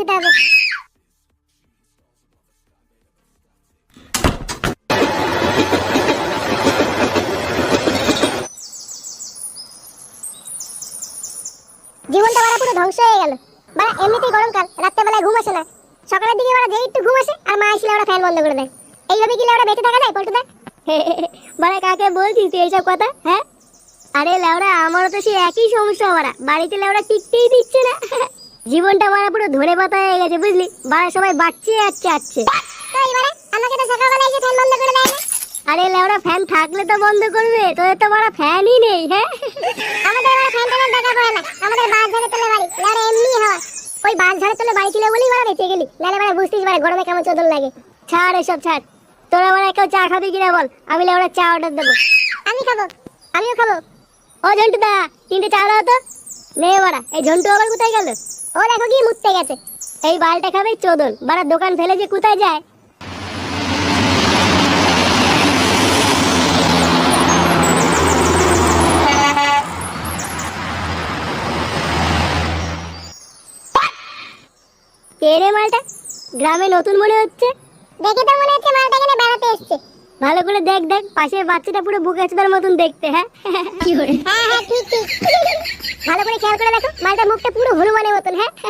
যেতে হবে জীবনটা পুরো ধ্বংস হয়ে গেল। এমনিতেই গরমকাল রাত্রেবেলায় ঘুম আসে না। সকালের দিকে যেই একটু ঘুম আসে, আর মা আসলে ওরা ফ্যান বন্ধ করে দেয়। এইভাবে কি লেওরা বেঁচে থাকা যায় বাড়া কাকে বলছিস তুই এইসব কথা হ্যাঁ? আরে লেওরা আমারও তো সেই একই সমস্যা ওরা বাড়িতে লেওরা টিকতেই দিচ্ছে না। জীবনটা বাড়া পুরো ধরে পাতা হয়ে গেছে বুঝলি? বাড়া সবাই বাচ্চে যাচ্ছে যাচ্ছে আমাকে তো সকালবেলা এসে ফ্যান বন্ধ করে দেয় আরে লেওরা ফ্যান থাকলে তো বন্ধ করবে তোদের তো বড় ফ্যানই নেই হ্যাঁ? আমাদের বড় ফ্যান টানের দরকার পড়ে না। আমাদের বাস ঝাড়ে তোলে বাড়ি। লেওরা এমনি হয়। ওই বাস ঝাড়ে তোলে বাড়ি ছিল বলেই বড় বেঁচে গেলি। নাহলে বড় বুঝতিস বড় গরমে কেমন চোদন লাগে। ছাড় এসব ছাড়। তোরা বড় কেউ চা খাবি কিনা বল। আমি লেওরা চা অর্ডার দেবো। আমি খাব। আমিও খাব। ও ঝন্টু দা তিনটে চা দাও তো। নে বাড়া এই ঝন্টু আবার কোথায় গেল? ও দেখো গিয়ে মুততে গেছে। এই বালটা খাবে চোদন। বাড়া দোকান ফেলে যে কোথায় যায়? কে মালটা? গ্রামে নতুন মনে হচ্ছে? দেখে তো মনে হচ্ছে মালটা এখানে বেড়াতে এসেছে। ভালো করে দেখ দেখ পাশের বাচ্চাটা পুরো বুকে চোদার মতন দেখতে হ্যাঁ? কি হ্যাঁ হ্যাঁ ঠিক ঠিক। ভালো করে খেয়াল করে দেখো, মালটার মুখটা পুরো হনুমানের মতন হ্যাঁ?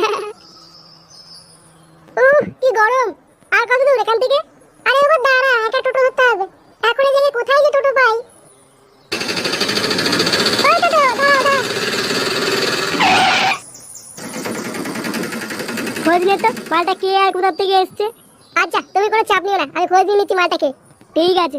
উহ, কি গরম। আর কত দূর এখান থেকে? আরে এবার দাঁড়া, একটা টোটো ধরতে হবে। এখন এই জায়গায় কোথায় যে টোটো পাই? খোঁজ নে তো, মালটা কে আর কোথা থেকে এসছে? আচ্ছা তুমি কোনো চাপ নিও না, আমি খোঁজ নিয়ে নিচ্ছি মালটাকে। ঠিক আছে।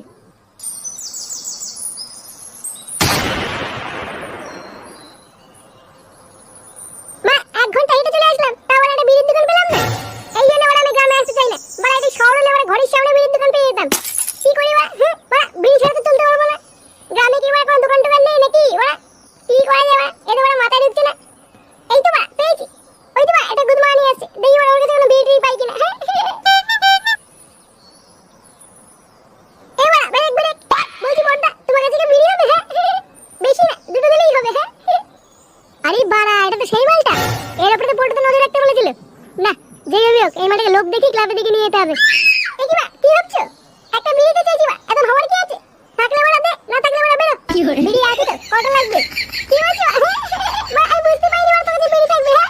লোক দেখি ক্লাবে দেখে নিয়ে যেতে হবে। এ কি ভাবছ? একটা তো চাইছি বা এত ভাবার কি আছে? থাকলে বাড়া দে না থাকলে বাড়া বেরো। কি করে? বিড়ি আছে তো কত লাগবে? কি বলছো বা আমি বুঝতে পারিনি বাড়া তোমাদের বিড়ি থাকবে হ্যাঁ?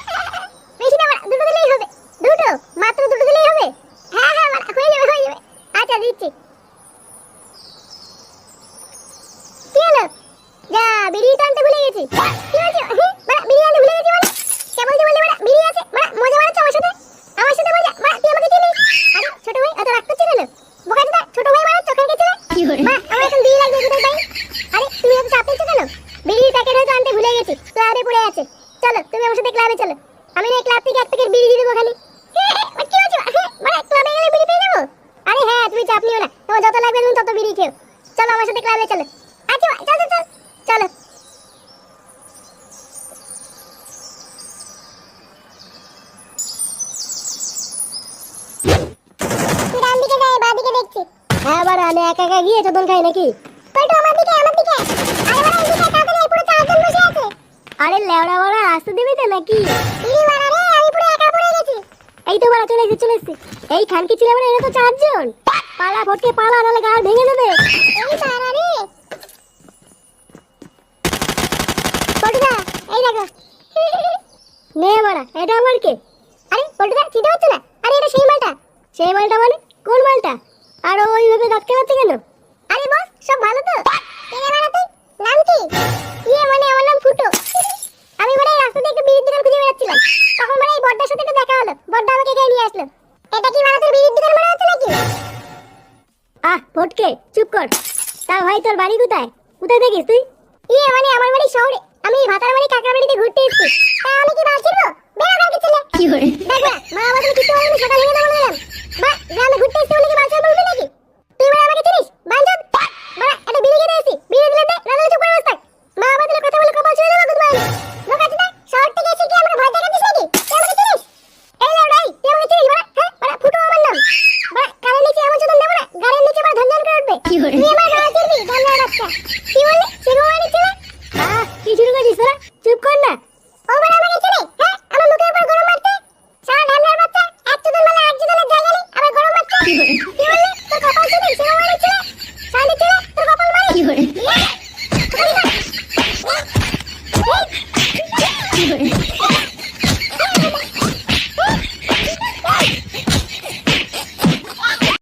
বেশি না বাড়া দুটো দিলেই হবে। দুটো? মাত্র দুটো দিলেই হবে? হ্যাঁ হ্যাঁ বাড়া হয়ে যাবে হয়ে যাবে। আচ্ছা দিচ্ছি। কি হলো? যা বিড়ি তো আনতে ভুলে গেছি কি হয়েছে বাড়া বিড়ি আনতে ভুলে গেছি মানে কেমন যে বললি বাড়া বিড়ি আছে বাড়া মজা মারাচ্ছ আমার সাথে আমার সাথে মজা বাড়া তুই আমাকে চিনিস আরে ছোট ভাই অত রাগ করছিস কেন বোকা চোদা ছোট ভাই মারাচ্ছ ওখানে গেছিলে কি করে বাড়া আমার এখন বিড়ি লাগবে কোথায় পাই আরে তুমি এত চাপ নিচ্ছ কেন বিড়ির প্যাকেট হয়তো আনতে ভুলে গেছি ক্লাবে পড়ে আছে। চলো, তুমি আমার সাথে ক্লাবে চলো। আমি না ক্লাব থেকে এক প্যাকেট বিড়ি দিয়ে দেবো খালি। কি হয়েছে বাড়া ক্লাবে গেলে বিড়ি পেয়ে যাব? আরে হ্যাঁ তুমি চাপ নিও না। তোমার যত লাগবে তুমি তত বিড়ি খেও। চলো, আমার সাথে ক্লাবে চলো। আচ্ছা চল চল চল। হ্যাঁ আমি একা একা গিয়ে চোদন খাই নাকি? আমার দিকে আমার দিকে। আরে বাড়া এদিকে কাউকে নেই পুরো চারজন বসে। আছে আরে লেওড়া বাড়া আসতে দিবি তো নাকি? ইনি বাড়া রে আমি পুরো একা পড়ে গেছি। এই তো বাড়া চলে এসেছে চলে এসেছে। এই খানকি ছিল মানে এরা তো চারজন। পালা ফটকে পালা নাহলে গাল ভেঙে দেবে। এই বাড়া রে। পল্টুদা এই দেখো। নে বাড়া এটা আমার কে? আরে পল্টুদা চিনতে পারছ না? আরে এটা সেই মালটা। সেই মালটা মানে? কোন মালটা? আর ওইভাবে দাঁত কেলাচ্ছে কেন? আরে বস সব ভালো তো। কে বাড়া তুই নাম কি ইয়ে মানে আমার নাম ফুটো আমি মানে এই রাস্তা দিয়ে একটা বিড়ির দোকান তখন মানে এই বড়দার সাথে একটু দেখা হলো। বড়দা আমাকে এখানে নিয়ে আসলো। এটা কি মানে তোর বিড়ির দোকান মনে হচ্ছে নাকি? আহ ফটকে চুপ কর। তা ভাই তোর বাড়ি কোথায়? কোথায় থাকিস তুই? ইয়ে মানে আমার বাড়ি শহরে। আমি ভাতার বাড়ি কাকার বাড়িতে ঘুরতে এসেছি। তা আমি কি বাস ছিড়বো বেরো কালকে ছেলে। কি করে দেখ